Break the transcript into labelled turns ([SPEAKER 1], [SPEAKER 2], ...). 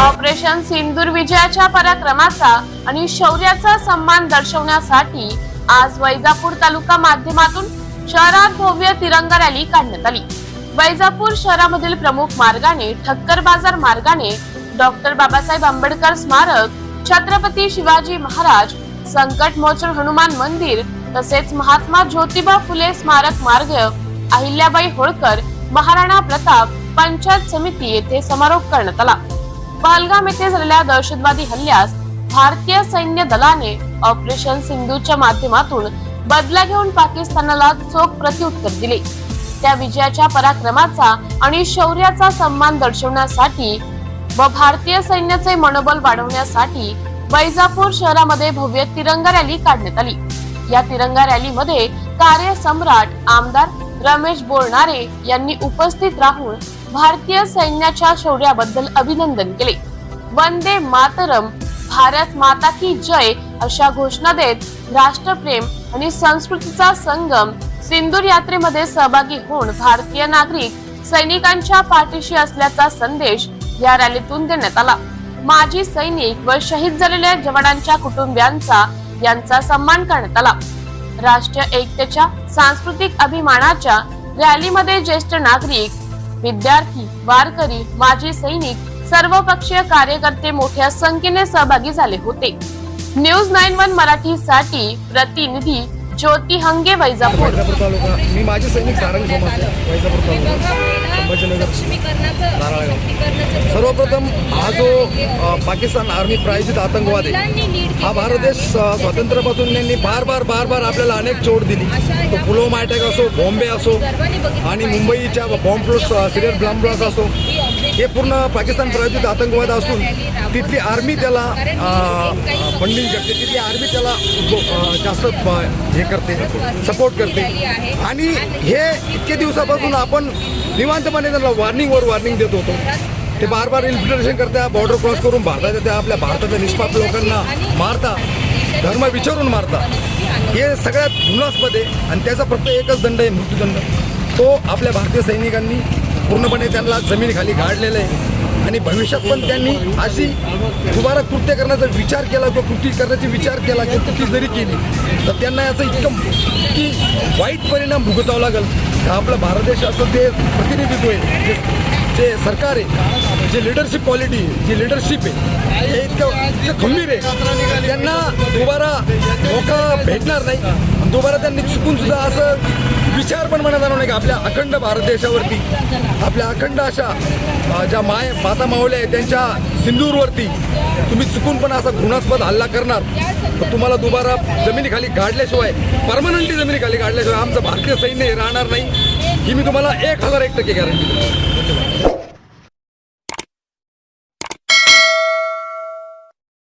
[SPEAKER 1] Operation सिंदूर विजयाच्या पराक्रमाचा आणि शौर्याचा सन्मान दर्शवण्यासाठी आज वैजापूर तालुका माध्यमातून शहरात भव्य तिरंगा रॅली काढण्यात आली. वैजापूर शहरामधील प्रमुख मार्गाने ठक्कर बाजार मार्गाने डॉक्टर बाबासाहेब आंबेडकर स्मारक छत्रपती शिवाजी महाराज संकट मोचन हनुमान मंदिर तसेच महात्मा ज्योतिबा फुले स्मारक मार्ग अहिल्याबाई होळकर महाराणा प्रताप पंचायत समिती येथे समारोप करण्यात आला. बालगाम येथे झालेल्या दहशतवादी हल्ल्यास भारतीय सैन्य दलाने ऑपरेशन सिंधूच्या माध्यमातून बदला घेऊन पाकिस्तानाला चोख प्रत्युत्तर दिले. त्या विजयाच्या पराक्रमाचा आणि शौर्याचा सन्मान दर्शवण्यासाठी व भारतीय सैन्याचे मनोबल वाढवण्यासाठी वैजापूर शहरामध्ये भव्य तिरंगा रॅली काढण्यात आली. या तिरंगा रॅलीमध्ये कार्यसम्राट आमदार रमेश बोरणारे यांनी उपस्थित राहून भारतीय सैन्याच्या शौर्याबद्दल अभिनंदन केले. वंदे मातरम भारत माता की जय अशा घोषणा देत राष्ट्रप्रेम आणि संस्कृतीचा संगम सिंदूर यात्रेमध्ये सहभागी होऊन भारतीय नागरिक सैनिकांच्या पाठीशी असल्याचा संदेश या रॅलीतून देण्यात आला. माजी सैनिक व शहीद झालेल्या जवानांच्या कुटुंबियांचा यांचा सन्मान करण्यात आला. राष्ट्रीय एकतेच्या सांस्कृतिक अभिमानाच्या रॅलीमध्ये ज्येष्ठ नागरिक विद्यार्थी वारकरी माजी सैनिक सर्वपक्षीय कार्यकर्ते मोठ्या संख्येने सहभागी झाले होते. न्यूज नाईन वन मराठी साठी प्रतिनिधी ज्योती हंगे वैजापूर.
[SPEAKER 2] तालुका. मी माझे सैनिक सारंग समाज. वैजापूर तालुका. संभाजीनगर. जो पाकिस्तान आर्मी प्रायोजित आतंकवाद आहे. हा भारत देश स्वातंत्र्यापासून त्यांनी बार बार बार बार आपल्याला अनेक चोट दिली. तो पुलवामा अटॅक असो बॉम्बे असो आणि मुंबईच्या bomb blast serial bomb blast असो हे पूर्ण पाकिस्तान प्रायोजित आतंकवाद असून तिथली आर्मी त्याला फंडिंग करते. तिथली आर्मी त्याला जास्त हे करते सपोर्ट करते. आणि हे इतके दिवसापासून आपण निवांतपणे त्यांना वॉर्निंगवर वॉर्निंग देत होतो. ते बार बार इन्फिल्ट्रेशन करता बॉर्डर क्रॉस करून भारतात त्या आपल्या भारताच्या निष्पाप लोकांना मारता धर्म विचारून मारता. हे सगळ्यात घृणास्पद आहे आणि त्याचा फक्त एकच दंड आहे मृत्यूदंड. तो आपल्या भारतीय सैनिकांनी पूर्णपणे त्यांना जमिनीखाली गाडलेलं आहे. आणि भविष्यात पण त्यांनी अशी दुबारा कृत्य करण्याचा विचार केला किंवा कृती करण्याचा विचार केला किंवा कृती जरी केली तर त्यांना याचं इतकं की वाईट परिणाम भुगतावा लागेल. का आपला भारत असं ते प्रतिनिधित्व आहे. जे सरकार आहे जे लिडरशिप क्वालिटी आहे जी लिडरशिप आहे हे इतकं खंबीर आहे. त्यांना दुबारा मौका भेटणार नाही. दुबारा त्यांनी चुकून सुद्धा असं पण मनात आणू नये का आपल्या अखंड भारत देशावरती आपल्या अखंड अशा ज्या माय माता मावल्या आहेत त्यांच्या सिंदूरवरती तुम्ही चुकून पण असा घृणास्पद हल्ला करणार. तर तुम्हाला दुबारा जमिनीखाली गाडल्याशिवाय परमनंटली जमिनीखाली गाडल्याशिवाय आमचं भारतीय सैन्य हे राहणार नाही. ही मी तुम्हाला एक हजार एक टक्के गॅरंटी देतो.